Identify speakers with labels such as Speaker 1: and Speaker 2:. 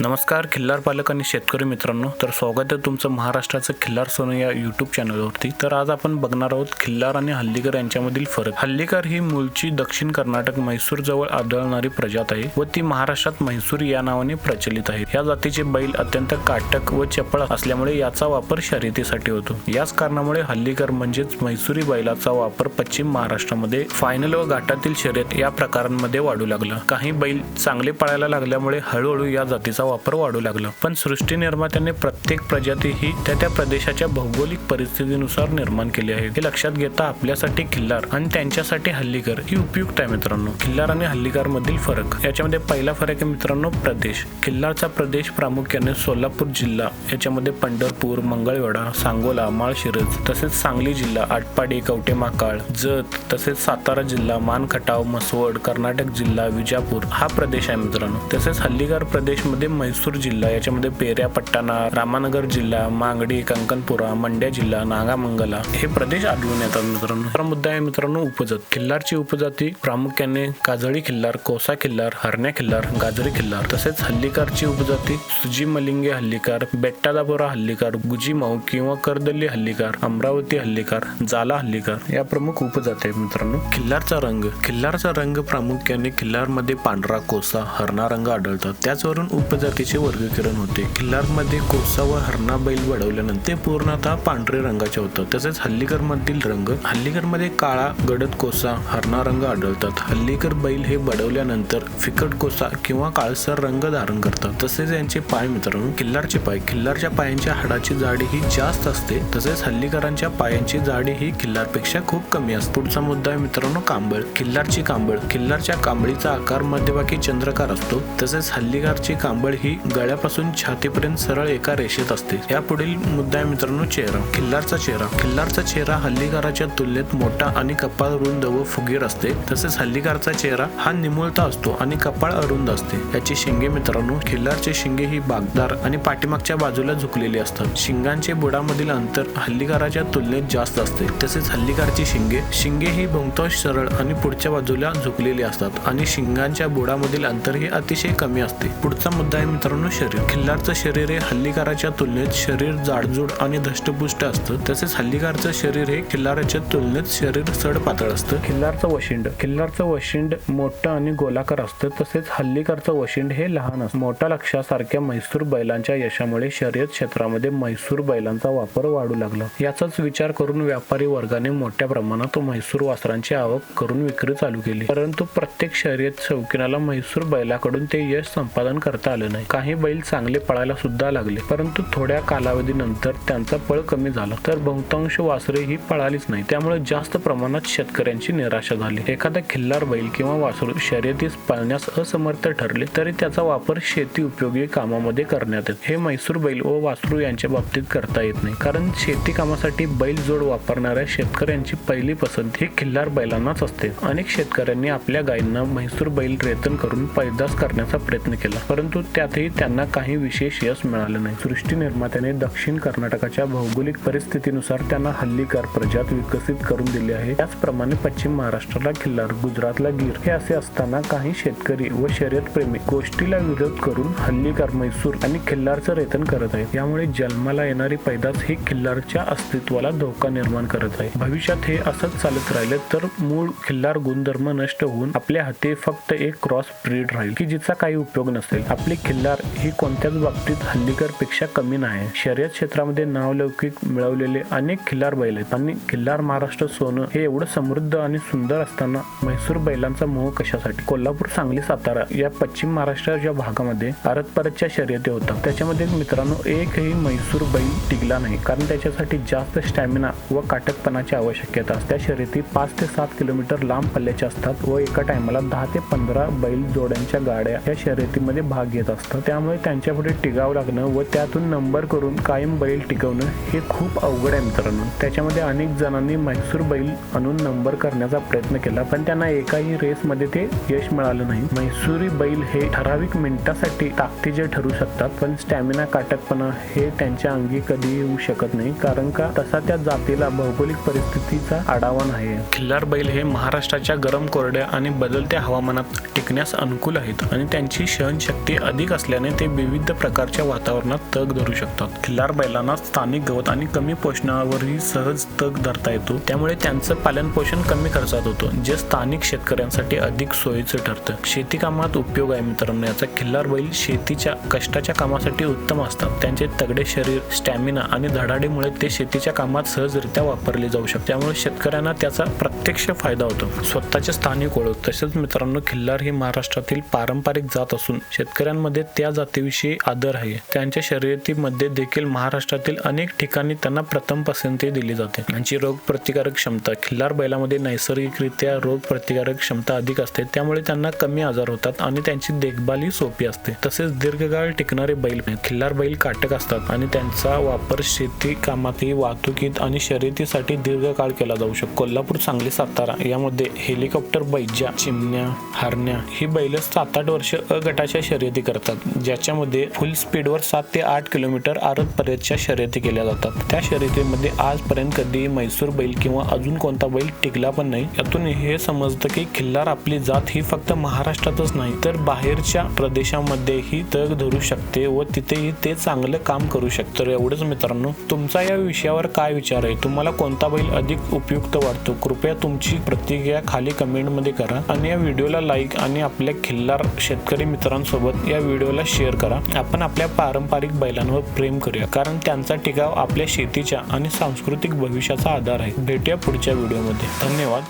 Speaker 1: नमस्कार खिल्लार पालक आणि शेतकरी मित्रांनो. तर स्वागत आहे तुमचं महाराष्ट्राचं खिल्लार सोनं या यूट्यूब चॅनलवरती तर आज आपण बघणार आहोत खिल्लार आणि हल्लीकर यांच्यामधील फरक. हल्लीकर ही मूळची दक्षिण कर्नाटक म्हैसूर जवळ आढळणारी प्रजात आहे व ती महाराष्ट्रात म्हैसूर या नावाने प्रचलित आहे. या जातीचे बैल अत्यंत काटक व चपळ असल्यामुळे याचा वापर शर्यतीसाठी होतो. याच कारणामुळे हल्लीकर म्हणजेच म्हैसूरी बैलाचा वापर पश्चिम महाराष्ट्रामध्ये फायनल व घाटातील शर्यत या प्रकारांमध्ये वाढू लागला. काही बैल चांगले पळायला लागल्यामुळे हळूहळू या जातीचा वापर वाढू लागला. पण सृष्टी निर्मात्याने प्रत्येक प्रजाती ही त्या त्या प्रदेशाच्या भौगोलिक परिस्थितीनुसार निर्माण केली आहे. हे लक्षात घेता आपल्यासाठी खिल्लार आणि त्यांच्यासाठी हल्लीकर ही उपयुक्त आहे मित्रांनो. खिल्लार आणि हल्लीकर मधील फरक. याच्यामध्ये पहिला फरक आहे मित्रांनो प्रदेश. खिल्लारचा प्रदेश प्रामुख्याने सोलापूर जिल्हा याच्यामध्ये पंढरपूर मंगळवेढा सांगोला माळशिरस तसेच सांगली जिल्हा आटपाडी कवटेमाकाळ जत तसेच सातारा जिल्हा मानखटाव मसवड कर्नाटक जिल्हा विजापूर हा प्रदेश आहे मित्रांनो. तसेच हल्लीकर प्रदेशमध्ये म्हैसूर जिल्हा याच्यामध्ये पेऱ्या पट्टाणा रामानगर जिल्हा मांगडी कंकनपुरा मंड्या जिल्हा नागामंगला हे प्रदेश आढळून येतात मित्रांनो. दुसरा मुद्दा आहे मित्रांनो उपजात. खिल्लारची उपजाती प्रामुख्याने काजळी खिल्लार कोसा खिल्लार हरण्या खिल्लार गाजरी खिल्लार तसेच हल्लीकारची उपजाती सुजी मलिंगे हल्लीकार बेट्टादापुरा हल्लीकार गुजी माऊ किंवा करदल्ली हल्लीकार अमरावती हल्लीकार जाला हल्लीकार या प्रमुख उपजाती आहेत मित्रांनो. खिल्लारचा रंग. खिल्लारचा रंग प्रामुख्याने खिल्लारमध्ये पांढरा कोसा हरणा रंग आढळतात. त्याचवरून जातीचे वर्गीकरण होते. किल्लारमध्ये कोसा व हरणा बैल वडवल्यानंतर ते पूर्णतः पांढरे रंगाचे होतात तसेच हल्लीकर मधील रंग हल्लीकरमध्ये काळा गडद कोसा हरणा रंग आढळतात. हल्लीकर बैल हे बडवल्यानंतर फिकट कोसा किंवा काळसर रंग धारण करतात. तसेच यांचे पाय मित्रांनो किल्लारचे पाय. किल्लारच्या पायांच्या हाडाची जाडी ही जास्त असते. तसेच हल्लीकरांच्या पायांची जाडी ही किल्लारपेक्षा खूप कमी असते. पुढचा मुद्दा आहे मित्रांनो कांबळ. किल्लारची कांबळ. किल्लारच्या कांबळीचा आकार मध्यभागी चंद्रकार असतो. तसेच हल्लीकारची कांबळ ही गळ्यापासून छातीपर्यंत सरळ एका रेषेत असते. या पुढील मुद्दा आहे मित्रांनो चेहरा. खिल्लारचा चेहरा. खिल्लारचा चेहरा हल्लीकाराच्या तुलनेत मोठा आणि कपाळ रुंद व फुगीर असते. तसेच हल्लीकारचा चेहरा हा निमुळता असतो आणि कपाळ अरुंद असते. याची शिंगे मित्रांनो खिल्लारचे शिंगे ही बागदार आणि पाठीमागच्या बाजूला झुकलेली असतात. शिंगांचे बुडामधील अंतर हल्लीकाराच्या तुलनेत जास्त असते. तसेच हल्लीकारची शिंगे शिंगे ही बहुतांश सरळ आणि पुढच्या बाजूला झुकलेली असतात आणि शिंगांच्या बुडामधील अंतर हे अतिशय कमी असते. पुढचा मुद्दा आहे मित्रांनो शरीर. खिल्लारचं शरीर हे हल्लीकाराच्या तुलनेत शरीर जाडजूड आणि धष्टपुष्ट असतं. तसेच हल्लीकारचं शरीर हे खिल्लाराच्या तुलनेत शरीर सड पातळ असतं. खिल्लारचं वशिंड. खिल्लारचं वशिंड मोठं आणि गोलाकार असतं. तसेच हल्लीकारचं वशिंड हे लहान असतं. मोठ्या लक्षासारख्या म्हैसूर बैलांच्या यशामुळे शर्यत क्षेत्रामध्ये म्हैसूर बैलांचा वापर वाढू लागला. याचाच विचार करून व्यापारी वर्गाने मोठ्या प्रमाणात म्हैसूर वासरांची आवक करून विक्री चालू केली. परंतु प्रत्येक शर्यत शौकीनाला म्हैसूर बैलाकडून ते यश संपादन करता आलं नाही. काही बैल चांगले पळायला सुद्धा लागले. परंतु थोड्या कालावधीनंतर त्यांचा पळ कमी झाला. तर बहुतांश वासरे ही पळालीच नाही. त्यामुळे जास्त प्रमाणात शेतकऱ्यांची निराशा झाली. एखादा खिल्लार बैल किंवा वासरू शर्यतीस पळण्यास असमर्थ ठरले तरी त्याचा वापर शेती उपयोगी कामामध्ये करण्यात येतो. हे म्हैसूर बैल व वासरू यांच्या बाबतीत करता येत नाही. कारण शेती कामासाठी बैल जोड वापरणाऱ्या शेतकऱ्यांची पहिली पसंती ही खिल्लार बैलांनाच असते. अनेक शेतकऱ्यांनी आपल्या गायींना म्हैसूर बैल रेतन करून पैदास करण्याचा प्रयत्न केला. परंतु त्यातही त्यांना काही विशेष यश मिळालं नाही. सृष्टी निर्मात्याने दक्षिण कर्नाटकाच्या भौगोलिक परिस्थितीनुसार त्यांना हल्लीकार प्रजात विकसित करून दिले आहे. त्याचप्रमाणे पश्चिम महाराष्ट्राला खिल्लार गुजरातला गिर हे असे असताना काही शेतकरी व शर्यत प्रेमी गोष्टीला विरोध करून हल्लीकार म्हैसूर आणि खिल्लारचं रेतन करत आहेत. यामुळे जन्माला येणारी पैदास ही खिल्लारच्या अस्तित्वाला धोका निर्माण करत आहे. भविष्यात हे असंच चालत राहिले तर मूळ खिल्लार गुणधर्म नष्ट होऊन आपल्या हाती फक्त एक क्रॉस ब्रीड राहील की जिचा काही उपयोग नसेल. आपली खिल्लार ही कोणत्याच बाबतीत हल्लीकरपेक्षा कमी नाही. शर्यत क्षेत्रामध्ये नावलौकिक मिळवलेले अनेक खिल्लार बैल आहेत आणि खिल्लार महाराष्ट्र सोनं हे एवढं समृद्ध आणि सुंदर असताना म्हैसूर बैलांचा मोह कशासाठी? कोल्हापूर सांगली सातारा या पश्चिम महाराष्ट्राच्या भागामध्ये परत परतच्या शर्यती होतात त्याच्यामध्ये मित्रांनो एकही म्हैसूर बैल टिकला नाही. कारण त्याच्यासाठी जास्त स्टॅमिना व काटकपणाची आवश्यकता असते. त्या शर्यती पाच ते सात किलोमीटर लांब पल्ल्याच्या असतात व एका टायमाला दहा ते पंधरा बैल जोड्यांच्या गाड्या या शर्यतीमध्ये भाग घेतात असतं. त्यामुळे त्यांच्या पुढे टिकावं लागणं व त्यातून नंबर करून कायम बैल टिकवणं हे खूप अवघड आहे मित्रांनो. त्याच्यामध्ये अनेक जणांनी म्हैसूर बैल आणून नंबर करण्याचा प्रयत्न केला पण त्यांना एकाही रेसमध्ये ते यश मिळालं नाही. म्हैसूरी बैल हे ठराविक मिनिटासाठी ताकदीचे ठरू शकतात पण स्टॅमिना काटकपणा हे त्यांच्या अंगी कधी येऊ शकत नाही कारण का तसा त्या जातीला भौगोलिक परिस्थितीचा आढावा नाही खिल्लार बैल हे महाराष्ट्राच्या गरम कोरड्या आणि बदलत्या हवामानात टिकण्यास अनुकूल आहेत आणि त्यांची सहनशक्ती अधिक अधिक असल्याने ते विविध प्रकारच्या वातावरणात तग धरू शकतात. खिल्लार बैलांना स्थानिक गवत आणि कमी पोषणावरही सहज तग धरता येतो. त्यामुळे त्यांचं पालन पोषण कमी खर्चात होतं जे स्थानिक शेतकऱ्यांसाठी अधिक सोयीचं ठरतं. शेती कामात उपयोग आहे मित्रांनो याचा खिल्लार बैल शेतीच्या कष्टाच्या कामासाठी उत्तम असतात. त्यांचे तगडे शरीर स्टॅमिना आणि धडाडीमुळे ते शेतीच्या कामात सहजरित्या वापरले जाऊ शकतात. त्यामुळे शेतकऱ्यांना त्याचा प्रत्यक्ष फायदा होतो. स्वतःचे स्थानिक ओळख. तसेच मित्रांनो खिल्लार ही महाराष्ट्रातील पारंपरिक जात असून शेतकऱ्यांमध्ये त्या जातीविषयी आदर आहे. त्यांच्या शर्यतीमध्ये देखील महाराष्ट्रातील अनेक ठिकाणी त्यांना प्रथम पसंती दिली जाते. त्यांची रोग प्रतिकारक क्षमता खिल्लार बैलामध्ये नैसर्गिकरित्या रोग प्रतिकारक क्षमता अधिक असते त्यामुळे त्यांना कमी आजार होतात आणि त्यांची देखभालही सोपी असते. तसेच दीर्घकाळ टिकणारे बैल खिल्लार बैल काटक असतात आणि त्यांचा वापर शेती कामातही वाहतुकीत आणि शर्यतीसाठी दीर्घकाळ केला जाऊ शकतो. कोल्हापूर सांगली सातारा यामध्ये हेलिकॉप्टर बैजा चिमण्या हरण्या ही बैल सात आठ वर्ष अ गटाच्या शर्यती करतात. ज्याच्यामध्ये फुल स्पीडवर सात ते आठ किलोमीटर आरत पर्यंतच्या शर्यती केल्या जातात. त्या शर्यतीमध्ये आजपर्यंत कधी म्हैसूर बैल किंवा अजून कोणता बैल टिकला पण नाही. यातून हे समजतं की खिल्लार आपली जात ही फक्त महाराष्ट्रातच नाही तर बाहेरच्या प्रदेशामध्येही तग धरू शकते व तिथेही ते चांगलं काम करू शकते. तर एवढंच मित्रांनो तुमचा या विषयावर काय विचार आहे? तुम्हाला कोणता बैल अधिक उपयुक्त वाटतो? कृपया तुमची प्रतिक्रिया खाली कमेंटमध्ये करा आणि या व्हिडिओला लाईक आणि आपल्या खिल्लार शेतकरी मित्रांसोबत या व्हिडिओला शेअर करा. आपण आपल्या पारंपरिक बैलांवर प्रेम करूया. कारण त्यांचा टिकाव आपल्या शेतीच्या आणि सांस्कृतिक भविष्याचा आधार आहे. भेटूया पुढच्या व्हिडिओमध्ये. धन्यवाद.